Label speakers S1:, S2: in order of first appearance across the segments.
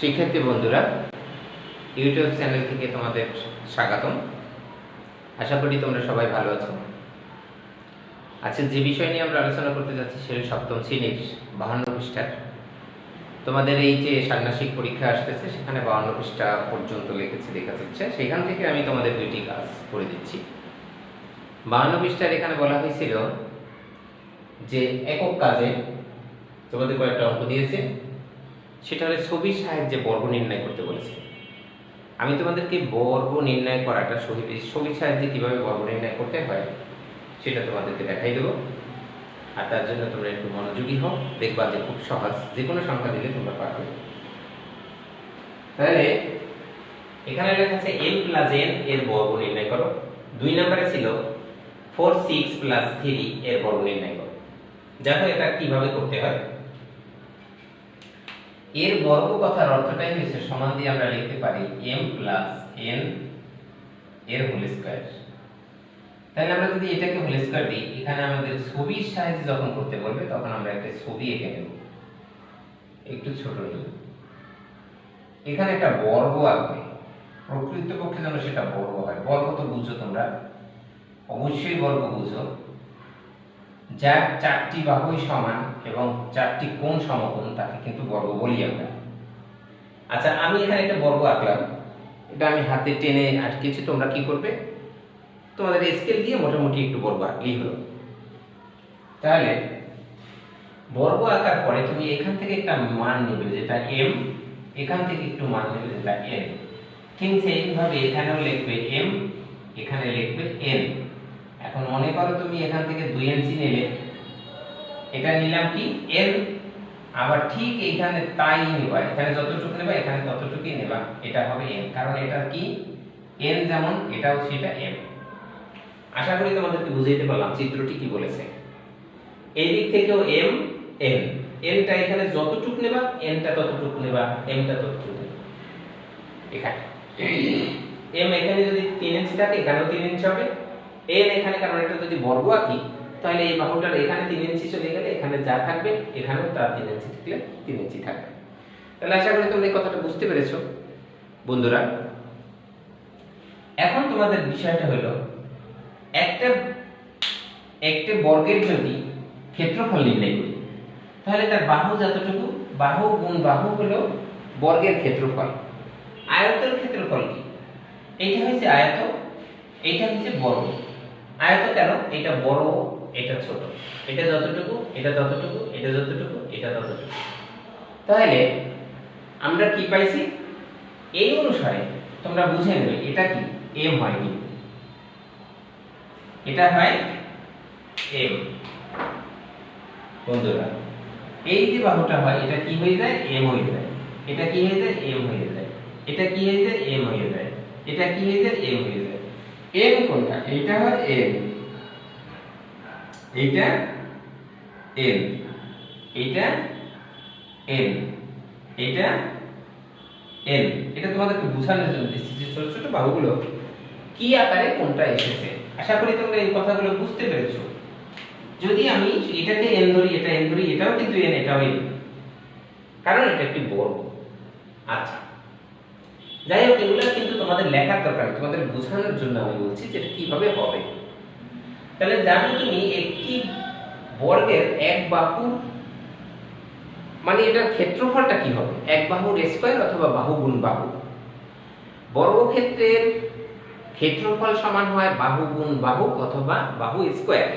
S1: শিক্ষার্থী বন্ধুরা, YouTube channel থেকে তোমাদের স্বাগতম। আশা করি তোমরা সবাই ভালো আছো। আচ্ছা যে বিষয় নিয়ে আমরা আলোচনা করতে যাচ্ছি সেটা সপ্তম শ্রেণির বাহান্ন পৃষ্ঠার। তোমাদের এই যে ষান্মাসিক পরীক্ষা আসতেছে, সেখানে বাহান্ন পৃষ্ঠা পর্যন্ত লিখেছে দেখা যাচ্ছে। সেখান থেকে আমি তোমাদের দুইটি কাজ করে দিচ্ছি। বাহান্ন পৃষ্ঠার এখানে বলা হয়েছিল যে, একক কাজে তোমাদের কয়েকটা অঙ্ক দিয়েছে। সেটা হলে ছবির সাহায্যে বর্গ নির্ণয় করতে বলেছে। আমি তোমাদেরকে বর্গ নির্ণয় করাটা ছবি ছবির সাহায্যে কীভাবে বর্গ নির্ণয় করতে হয় সেটা তোমাদেরকে দেখাই দেবো। আর তার জন্য তোমরা একটু মনোযোগী হও, দেখবা যে খুব সহজ। যে কোনো সংখ্যা দিলে তোমরা পারবে তাহলে এখানে লেখা আছে এম প্লাস এন এর বর্গ নির্ণয় করো। দুই নম্বরে ছিল ফোর সিক্স প্লাস থ্রি এর বর্গ নির্ণয় করো। দেখো এটা কীভাবে করতে হয়। এর বর্গ কথার অর্থটাই হচ্ছে সমান দিয়ে আমরা লিখতে পারি m প্লাস n এর হোল স্কয়ার তাহলে আমরা যদি এটাকে হোল স্কয়ার দিই, এখানে আমাদের ছবির সাহায্যে যখন করতে বলবে, তখন আমরা একটা ছবি এঁকে নেব। একটু ছোট নিই এখানে একটা বর্গ আঁকবে। প্রকৃতপক্ষে যেন সেটা বর্গ হয়। বর্গ তো বুঝছ তোমরা। অবশ্যই বর্গ বুঝো। যার চারটি বাহুই সমান এবং চারটি কোণ সমকোণ তাকে কিন্তু বর্গ বলি আমরা। আচ্ছা আমি এখানে একটা বর্গ আঁকলাম। এটা আমি হাতে টেনে আটকেছি, তোমরা কি করবে? তোমাদের স্কেল দিয়ে মোটামুটি একটু বর্গ আঁকলেই হলো। তাহলে, বর্গ আঁকার পরে তুমি এখান থেকে একটা মান নেবে, যেটা এম এখান থেকে একটু মান নেবে, যেটা এন ঠিক সেইভাবে এখানেও লিখবে এম এখানে লিখবে এন এখন মনে করো তুমি এখান থেকে দুই ইঞ্চি নিলে এটা নিলাম কি? এল আবার ঠিক এইখানে তাই নেবা। এখানে যতটুকু নেবা, এখানে ততটুকুই নেবা। এটা হবে এন কারণ এটা কি? এন যেমন, এটাও সেটা এম আশা করি তোমাদেরকে বুঝাইতে পারলাম চিত্রটি কি বলেছে। এই দিক থেকেও এম এন এনটা এখানে যতটুকু নেবা এনটা ততটুকু নেবা এমটা ততটুকু এখানে। এম এখানে যদি তিন ইঞ্চি থাকে, এখানেও তিন ইঞ্চি হবে। এন এখানে, কারণ এটা যদি বর্গ আঁকি তাহলে এই বাহুটার এখানে তিন ইঞ্চি চলে গেলে এখানে যা থাকবে, এখানেও তার তিন ইঞ্চি থাকলে তিন ইঞ্চি থাকবে। তাহলে আশা করি তোমরা এই কথাটা বুঝতে পেরেছ। বন্ধুরা, এখন তোমাদের বিষয়টা হলো, একটা একটা বর্গের যদি ক্ষেত্রফল নির্ণয় করি, তাহলে তার বাহু যতটুকু, বাহু গুণ বাহু হলো বর্গের ক্ষেত্রফল। আয়তের ক্ষেত্রফল কি? এইটা হচ্ছে আয়ত, এইটা হচ্ছে বর্গ। আয়ত কেন? এটা বড় এটা ছোট। এটা যতটুকু, এটা ততটুকু, এটা যতটুকু, এটা ততটুকু। তাহলে আমরা কি পাইছি? এই অনুসারে তোমরা বুঝে নেবে, এটা কি? এম হয় কি এটা হয় এম বন্ধুরা, এই যে বাহুটা হয়, এটা কি হয়ে যায়? এম হয়ে যায়। এটা কি হয়ে যায়? এম হয়ে যায়। এটা কি হয়ে যায়? এম হয়ে যায়। এটা কি হয়ে যায়? এম হয়ে যায়। এম কোনটা? এইটা হয় এম এইটা এম এইটা এম এইটা এম এটা তোমাদেরকে বোঝানোর জন্য দিচ্ছি যে ছোট ছোট বাহুগুলো কি আকারে কোনটা এসেছে। আশা করি তোমরা এই কথাগুলো বুঝতে পেরেছ। যদি আমি এটাকে এন ধরি, এটা এন ধরি, এটাও কিন্তু এন এটাও এন কারণ এটা একটি বর্গ। আচ্ছা। যাই হোক, এগুলো কিন্তু তোমাদের লেখার দরকার তোমাদের বোঝানোর জন্য আমি বলছি যে এটা কীভাবে হবে। তাহলে জানো তুমি একটি বর্গের এক বাহু মানে এটার ক্ষেত্রফলটা কি হবে? এক বাহুর স্কয়ার অথবা বাহু গুণ বাহু। বর্গক্ষেত্রের ক্ষেত্রফল সমান হয় বাহু গুণ বাহু অথবা বাহু স্কয়ার।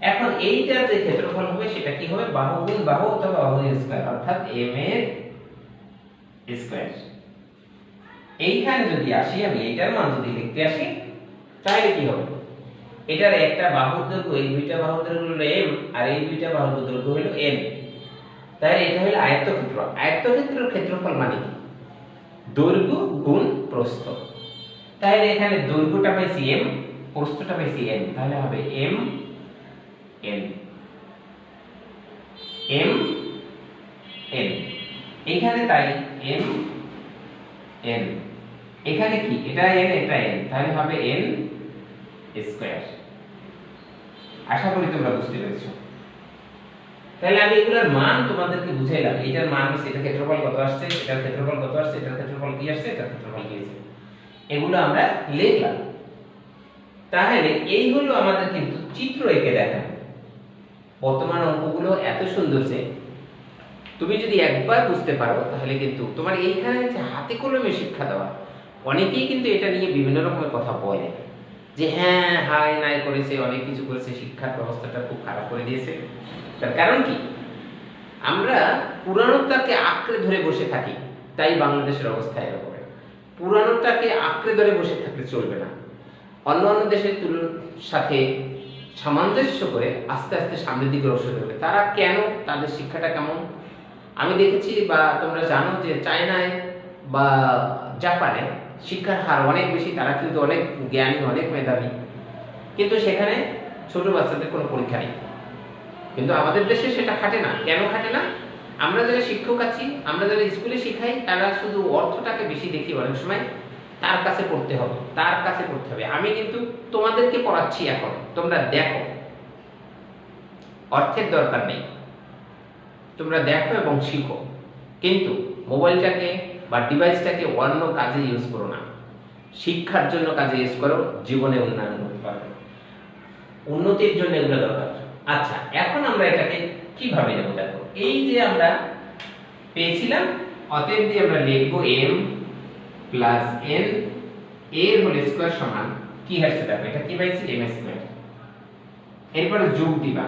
S1: এখন এইটার যে ক্ষেত্রফল হবে, সেটা কি হবে? বাহু গুণ বাহু অথবা বাহু স্কয়ার, অর্থাৎ এম এর স্কয়ার। এইখানে যদি আসি, আমি এইটার মান যদি লিখতে আসি, তাহলে কি হবে? এটার একটা বাহুর দৈর্ঘ্য এই দুইটা বাহুর দৈর্ঘ্য হলো m আর এই দুইটা বাহুর দৈর্ঘ্য হলো n তাহলে এটা হলো আয়তক্ষেত্র আয়তক্ষেত্রের ক্ষেত্রফল মানে কি? দৈর্ঘ্য গুণ প্রস্থ। তাহলে এখানে দৈর্ঘ্যটা পাইছি m, প্রস্থটা পাইছি n তাহলে হবে m, n m, n এখানে তাই m, n এখানে কি? এটা n এটা n তাহলে হবে n স্কয়ার আশা করি তোমরা বুঝতে পেরেছ। তাহলে আমি এগুলোর মান তোমাদেরকে বুঝাইলাম। এটার মান হচ্ছে এটা ক্ষেত্রফল কত আসছে, এটার ক্ষেত্রফল কত আসছে, এটার ক্ষেত্রফল কি আসছে, এটার ক্ষেত্রফল কি আসছে এগুলো আমরা লিখলাম। তাহলে এই হলো আমাদের কিন্তু চিত্র এঁকে দেখানো বর্তমান অঙ্কগুলো এত সুন্দর যে, তুমি যদি একবার বুঝতে পারো, তাহলে কিন্তু তোমার এইখানে যে হাতে কলমে শিক্ষা দেওয়া, অনেকেই কিন্তু এটা নিয়ে বিভিন্ন রকমের কথা বলে। যে হ্যাঁ হাই নাই করেছে, অনেক কিছু করেছে, শিক্ষার ব্যবস্থাটা খুব খারাপ করে দিয়েছে। তার কারণ কি? আমরা পুরানোটাকে আঁকড়ে ধরে বসে থাকি, তাই বাংলাদেশের অবস্থা এরকম। পুরানোটাকে আঁকড়ে ধরে বসে থাকলে চলবে না। অন্য অন্য দেশের তুলনার সাথে সামঞ্জস্য করে আস্তে আস্তে সামনের দিকে অগ্রসর হবে তারা কেন, তাদের শিক্ষাটা কেমন? আমি দেখেছি বা তোমরা জানো যে চায়নায় বা জাপানে শিক্ষার হার অনেক বেশি, তারা কিন্তু অনেক জ্ঞানী, অনেক মেধাবী। কিন্তু সেখানে ছোট বাচ্চাদের কোনো পরীক্ষা নেই। কিন্তু আমাদের দেশে সেটা খাটে না। কেন খাটে না? আমরা যারা শিক্ষক আছি, আমরা যারা স্কুলে শিখাই, তারা শুধু অর্থটাকে বেশি দেখি অনেক সময়। তার কাছে পড়তে হবে, তার কাছে পড়তে হবে। আমি কিন্তু তোমাদেরকে পড়াচ্ছি এখন, তোমরা দেখো। অর্থের দরকার নেই। তোমরা দেখো এবং শিখো। কিন্তু মোবাইলটাকে বা ডিভাইসটাকে অন্য কাজে ইউজ করো না। শিক্ষার জন্য কাজে ইউজ করো, জীবনে উন্নয়ন করতে পারবে উন্নতির জন্য এগুলো দরকার। আচ্ছা এখন আমরা এটাকে কীভাবে নেব দেখো? এই যে আমরা পেয়েছিলাম, অতএব দিয়ে আমরা লিখব m প্লাস n এর হোল স্কয়ার সমান কি আসছে দেখো, এটা কি পাইছি? m স্কয়ার এরপরে যোগ দিবা।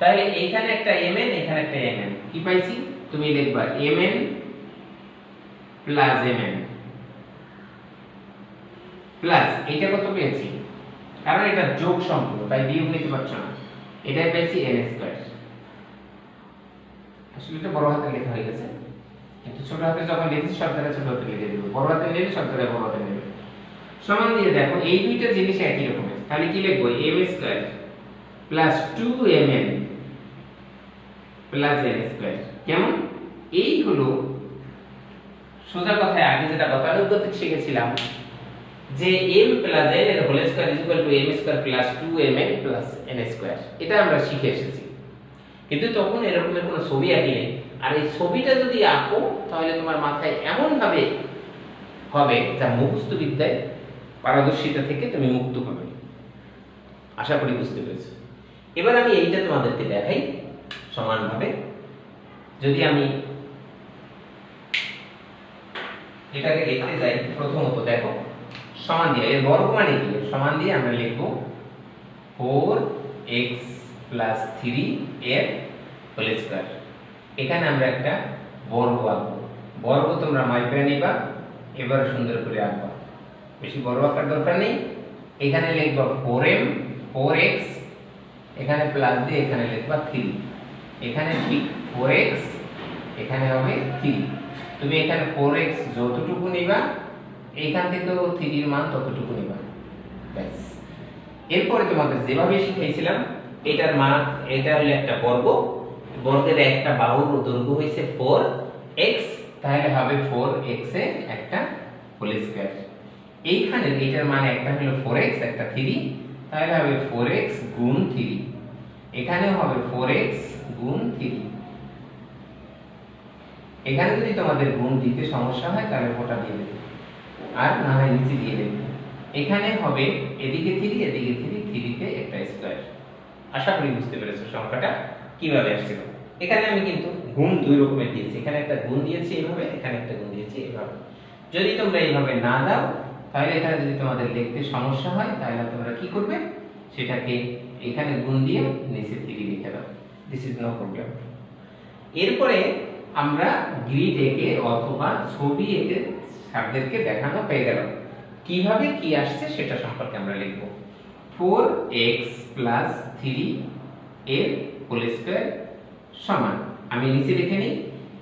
S1: তাহলে এখানে একটা mn এখানে একটা mn কি পাইছি? তুমি লিখবা mn প্লাস mn প্লাস এটা কত পেয়েছি? কারণ এটা যোগ সম্পূর্ণ, তাই বিয়োগ নিতে পারছ না। এটাই পেয়েছি n স্কয়ার আসলে এটা বড় হাতে লেখা হয়ে গেছে। কিন্তু ছোট হাতে যখন লিখছি, সব জায়গায় ছোট হাতে লিখে দিব। বড় হাতে নিলে সব জায়গায় বড় হাতে নেবে সমান দিয়ে দেখো, এই দুইটা জিনিস একই রকমের। তাহলে কি লিখব? m square plus 2mn plus n square কেমন? এই হলো সোজা কথায় আগে যেটা গতানুগতিক শিখেছিলাম যে m প্লাস n এর whole square is equal to m square plus 2mn plus n square এটা আমরা শিখে এসেছি। কিন্তু তখন এরকমের কোনো ছবি আঁকি নেই। আর এই ছবিটা যদি আঁকো, তাহলে তোমার মাথায় এমন ভাবে হবে যা মুখস্থ বিদ্যায় পারদর্শিতা থেকে তুমি মুক্ত হবে আশা করি বুঝতে পেরেছ। এবার আমি এইটা তোমাদেরকে দেখাই সমানভাবে। যদি আমি এটাকে লিখতে যাই প্রথমত, দেখো, সমান দিয়ে, এর বর্গ মানে কি? সমান দিয়ে আমরা লিখব 4x 3 এর হোল স্কয়ার। এখানে আমরা একটা বর্গ আঁকবো। বর্গ তোমরা মাইপে নিবা এবার সুন্দর করে আঁকবা। বেশি বড় আঁকার দরকার নেই। এখানে লিখবা 4m 4x এখানে প্লাস দিয়ে এখানে লিখবা 3 এখানে ঠিক 4x এখানে হবে 3 তুমি এখানে 4x যতটুকু নিবা এইখান থেকেও 3 এর মান ততটুকু নিবা। ব্যাস। এরপরে তোমাদের যেভাবে শিখিয়েছিলাম এটার মান, এটা হলো একটা বর্গ। বর্গের একটা বাহুর দৈর্ঘ্য হয়েছে 4x তাহলে হবে 4x এ একটা হোল স্কয়ার এইখানে এটার মান একটা হলো 4x একটা 3 তাহলে হবে 4x গুণ 3 এখানে হবে 4x গুণ 3 এখানে যদি তোমাদের গুণ দিতে সমস্যা হয়, তাহলে ওটা দিয়ে দেবে। আর না হয় নিচে দিয়ে দেবে। এখানে হবে এদিকে 3 এদিকে 3 3 তে একটা স্কয়ার আশা করি বুঝতে পেরেছ সংখ্যাটা কীভাবে আসছিল। এখানে আমি কিন্তু গুণ দুই রকমের দিয়েছি। এখানে একটা গুণ দিয়েছি এইভাবে এখানে একটা গুণ দিয়েছি এইভাবে যদি তোমরা এইভাবে না দাও, তাহলে এখানে যদি তোমাদের লিখতে সমস্যা হয়, তাহলে তোমরা কি করবে? সেটাকে এখানে গুণ দিয়ে নিচে তিরি লিখে দাও। দিস ইজ নো প্রবলেম এরপরে আমরা গ্রিড এঁকে অথবা ছবি এঁকে স্যারদেরকে দেখানো হয়ে গেল। কীভাবে কি আসছে সেটা সম্পর্কে আমরা লিখব। 4x 3 এর হোল স্কয়ার সমান। আমি নিচে লিখে নিই।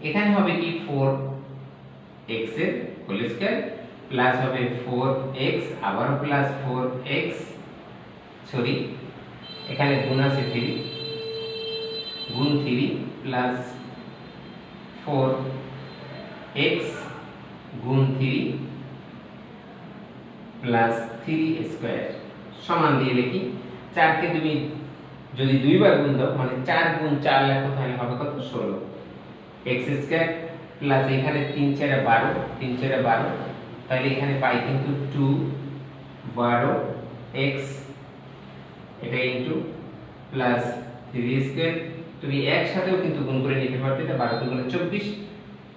S1: এখানে হবে কি? 4x এর হোল স্কয়ার প্লাস হবে 4x আবার প্লাস 4x সরি, এখানে গুণ আছে 3 গুণ 3 প্লাস 4x গুণ 3 প্লাস 3 স্কয়ার। সমান দিয়ে লিখি, চারকে তুমি যদি দুইবার গুণ দাও মানে চার গুণ চার লেখো, তাহলে হবে কত? ষোলো। এক্স স্কোয়ার প্লাস এখানে তিন চারে বারো, তিন চারে বারো, তাহলে এখানে পাই কিন্তু টু বারো এক্স। এটা ইন্টু প্লাস থ্রি স্কোয়ার তুমি একসাথেও কিন্তু গুণ করে নিতে পারতে, এটা বারো গুণে চব্বিশ,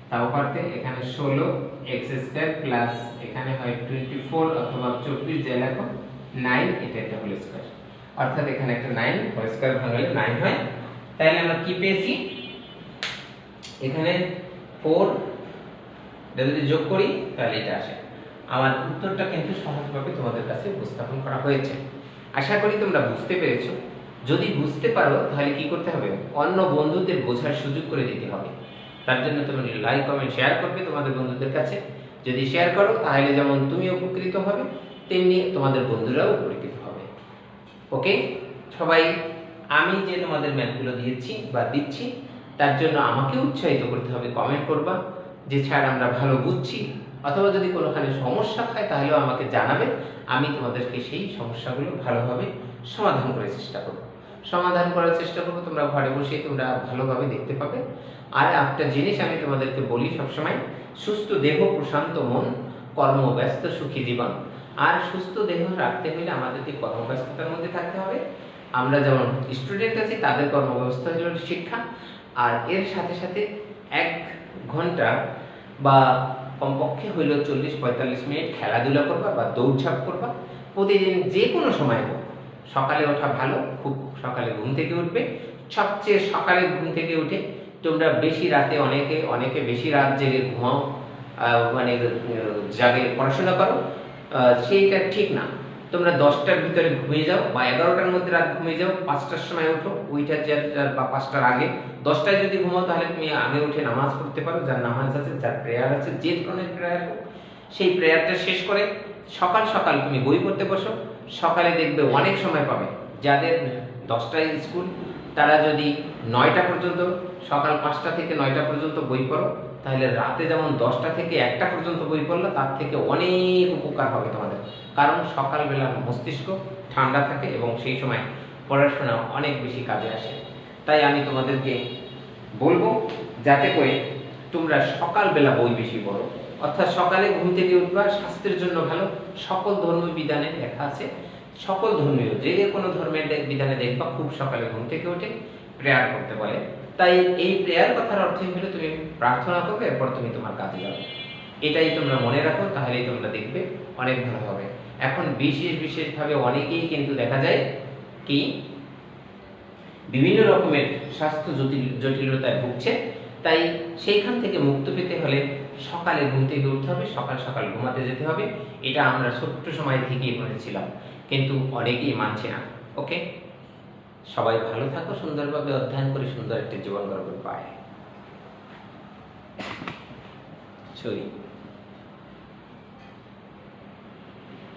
S1: তাও পারতে। এখানে ষোলো এক্স স্কোয়ার প্লাস এখানে হয় টোয়েন্টি ফোর অথবা চব্বিশ যে লেখো নাইন এটা একটা হোল স্কোয়ার অর্থাৎ এখানে একটা নাইন হোল স্কোয়ার ভাঙলে নাইন হয়। তাহলে আমরা কি পেয়েছি? এখানে ফোর এটা যদি যোগ করি, তাহলে এটা আসে। আমার উত্তরটা কিন্তু সহজভাবে তোমাদের কাছে উপস্থাপন করা হয়েছে। আশা করি তোমরা বুঝতে পেরেছ। যদি বুঝতে পারো, তাহলে কি করতে হবে? অন্য বন্ধুদের বোঝার সুযোগ করে দিতে হবে। তার জন্য তুমি লাইক কমেন্ট শেয়ার করবে তোমাদের বন্ধুদের কাছে। যদি শেয়ার করো, তাহলে যেমন তুমি উপকৃত হবে, তেমনি তোমাদের বন্ধুরাও উপকৃত হবে। ওকে সবাই, আমি যে তোমাদের ম্যাথগুলো দিয়েছি বা দিচ্ছি, তার জন্য আমাকে উৎসাহিত করতে হবে কমেন্ট করবা। যে স্যার, আমরা ভালো বুঝছি। অথবা যদি কোনোখানে সমস্যা হয়, তাহলেও আমাকে জানাবে। আমি তোমাদেরকে সেই সমস্যাগুলো ভালোভাবে সমাধান করার চেষ্টা করব। সমাধান করার চেষ্টা করব, তোমরা ঘরে বসে তোমরা ভালোভাবে দেখতে পাবে। আর একটা জিনিস আমি তোমাদেরকে বলি সবসময়, সুস্থ দেহ, প্রশান্ত মন, কর্মব্যস্ত সুখী জীবন। আর সুস্থ দেহ রাখতে হলে আমাদেরকে কর্মব্যস্ততার মধ্যে থাকতে হবে। আমরা যেমন স্টুডেন্ট আছি, তাদের কর্মব্যবস্থা হলো শিক্ষা। আর এর সাথে সাথে এক ঘণ্টা বা কমপক্ষে হইলেও চল্লিশ পঁয়তাল্লিশ মিনিট খেলাধুলা করবা বা দৌড়ঝাঁপ করবা। প্রতিদিন যে কোনো সময় সকালে ওঠা ভালো, খুব সকালে ঘুম থেকে উঠবে। সবচেয়ে সকালে ঘুম থেকে উঠে তোমরা বেশি রাতে অনেকে অনেকে বেশি রাত জেগে ঘুমাও মানে জাগে, পড়াশোনা করো। সেইটা ঠিক না। তোমরা দশটার ভিতরে ঘুমিয়ে যাও বা এগারোটার মধ্যে রাত ঘুমিয়ে যাও, পাঁচটার সময় ওঠো ওইটার যার বা পাঁচটার আগে। দশটায় যদি ঘুমাও তাহলে তুমি আগে উঠে নামাজ পড়তে পারো। যার নামাজ আছে, যার প্রেয়ার আছে, যে ধরনের প্রেয়ার সেই প্রেয়ারটা শেষ করে সকাল সকাল তুমি বই পড়তে বসো, সকালে দেখবে অনেক সময় পাবে। যাদের দশটায় স্কুল, তারা যদি নয়টা পর্যন্ত, সকাল পাঁচটা থেকে নয়টা পর্যন্ত বই পড়ো, তাহলে রাতে যেমন দশটা থেকে একটা পর্যন্ত বই পড়ল তার থেকে অনেক উপকার হবে তোমাদের। কারণ সকালবেলা মস্তিষ্ক ঠান্ডা থাকে এবং সেই সময় পড়াশোনা অনেক বেশি কাজে আসে। তাই আমি তোমাদেরকে বলব, যাতে করে তোমরা সকালবেলা বই বেশি পড়ো। অর্থাৎ সকালে ঘুম থেকে উঠবা স্বাস্থ্যের জন্য ভালো। সকল ধর্মীয় বিধানে লেখা আছে, সকল ধর্মীয় যে কোনো ধর্মের বিধানে দেখবা খুব সকালে ঘুম থেকে উঠে প্রেয়ার করতে বলে। তাই এই প্রেয়ার কথার অর্থই হলো তুমি প্রার্থনা করবে, এরপর তুমি তোমার কাজে যাবে। এটাই তোমরা মনে রাখো, তাহলেই তোমরা দেখবে অনেক ভালো হবে। এখন বিশেষ বিশেষভাবে অনেকেই কিন্তু দেখা যায় কি, বিভিন্ন রকমের স্বাস্থ্য জটিল জটিলতায় ভুগছে। তাই সেইখান থেকে মুক্ত পেতে হলে সকালে ঘুম থেকে উঠতে হবে, সকাল সকাল ঘুমাতে যেতে হবে। এটা আমরা ছোট্ট সময় থেকেই বলেছিলাম, কিন্তু অনেকেই মানছে না, ওকে? সবাই ভালো থাকো, সুন্দরভাবে অধ্যয়ন করে সুন্দর একটা জীবন গড়বে পায়। সরি